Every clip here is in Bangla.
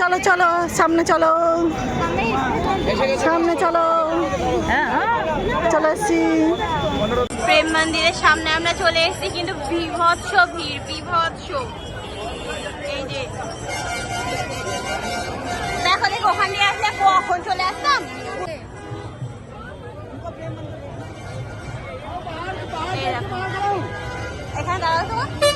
চলো চলো, সামনে চলো। সামনে চলো। চলে এসছি। প্রেম মন্দিরের সামনে আমরা চলে এসেছি, কিন্তু বিভৎস ভিড়, বিভৎস। এই যে। দেখো দেখো, ওখান দিয়ে আসলে কখন চলে আসতাম। এখানে দাঁড়াও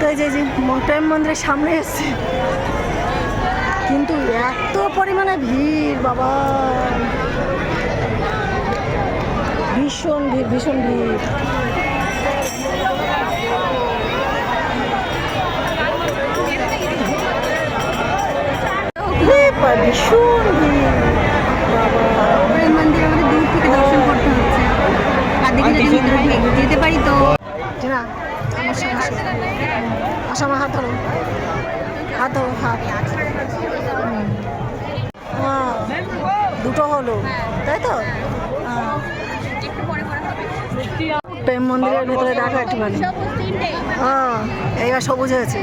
যে যে মন্দিরের সামনে এসছি। কিন্তু এত পরিমাণে ভিড়, বাবা। ভীষণ ভিড় ভীষণ ভিড়। ভীষণ ভিড় বাবা প্রেম মন্দির আমাদের দূর থেকে দর্শন করতে হচ্ছে আর দেখি যদি ভিতরে ঢে- যেতে পারি তো টিনা আমার সঙ্গে আসো। আসো আমার হাত ধরো। হাত ধরো হাত। হ্যাঁ, দুটো হলো তাই তো? হ্যাঁ। প্রেম মন্দিরের ভেতরে দেখো একটুখানি হ্যাঁ এইবার সবুজ হয়েছে।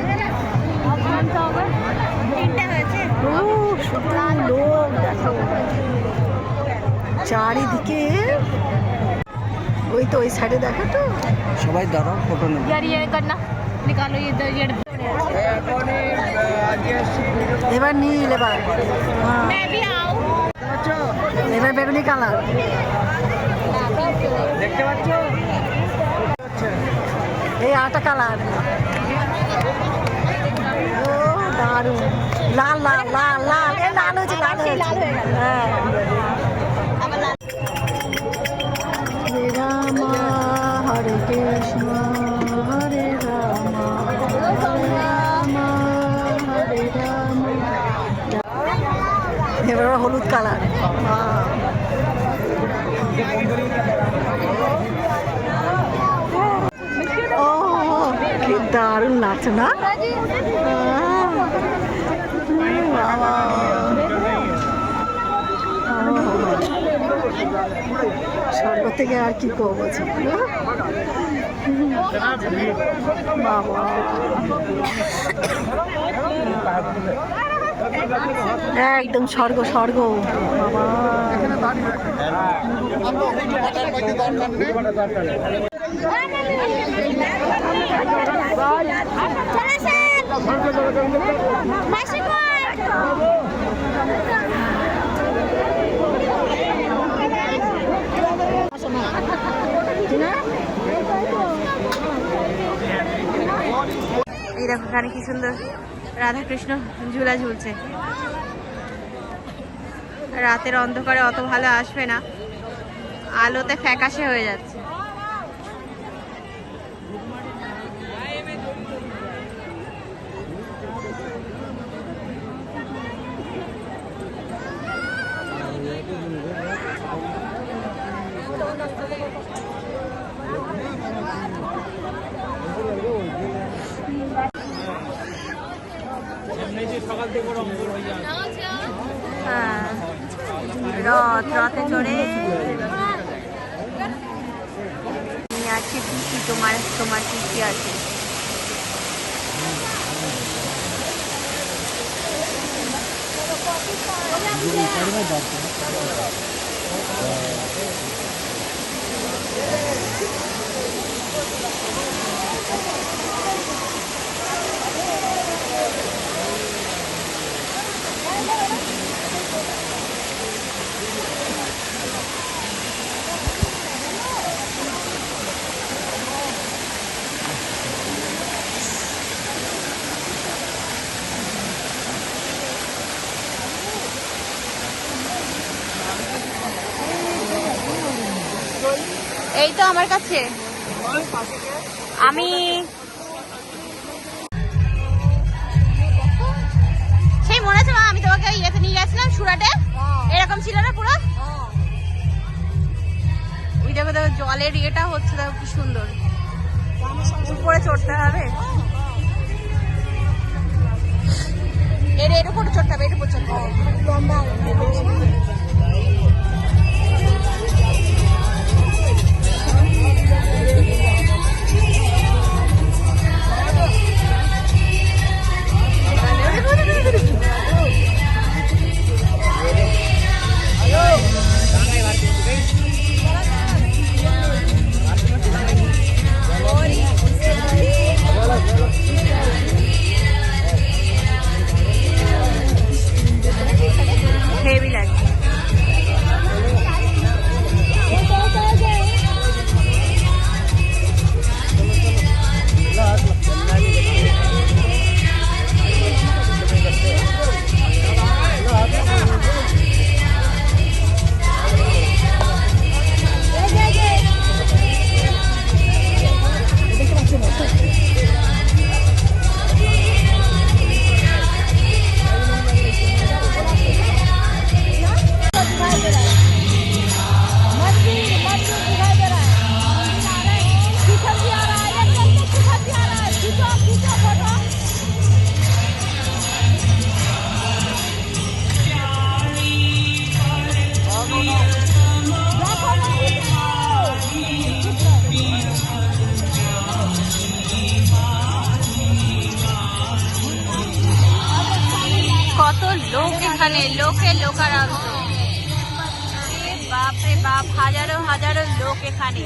লোক দেখো। চারিদিকে ওই তো ওই সাইডে দেখা তো। সবাই দাঁড়াও ফটো নেবে। নিকালো এবার নীল এবার। হ্যাঁ। এবার বেগুনি কালার। দেখতে পাচ্ছ? এই আটা কালার। দারুণ লাল লাল লাল লাল। লাল হয়েছে লাল হয়েছে। হ্যাঁ। কালার। ও কি দারুণ লাগছে না? স্বর্গ থেকে আর কি করব বাবা। একদম স্বর্গ স্বর্গ। এই দেখো এখানে কি সুন্দর। রাধা কৃষ্ণ ঝুলা ঝুলছে। রাতের অন্ধকারে অত ভালো আসবে না। আলোতে ফ্যাকাশে হয়ে যাচ্ছে। হ্যাঁ রথ রথে চড়ে। আছে পিসি তোমার তোমার পিসি আছে। এই তো আমার কাছে। আমি সেই মনে আছে মা আমি তোমাকে ইয়েতে নিয়ে গেছিলাম সুরাটে। এরকম ছিল না পুরো? ওই দেখো দেখো জলের ইয়েটা হচ্ছে দেখো কি সুন্দর। উপরে চড়তে হবে। এর হেভি লোক এখানে লোকে লোকারণ্য বাপরে বাপ হাজারো হাজারো লোক এখানে।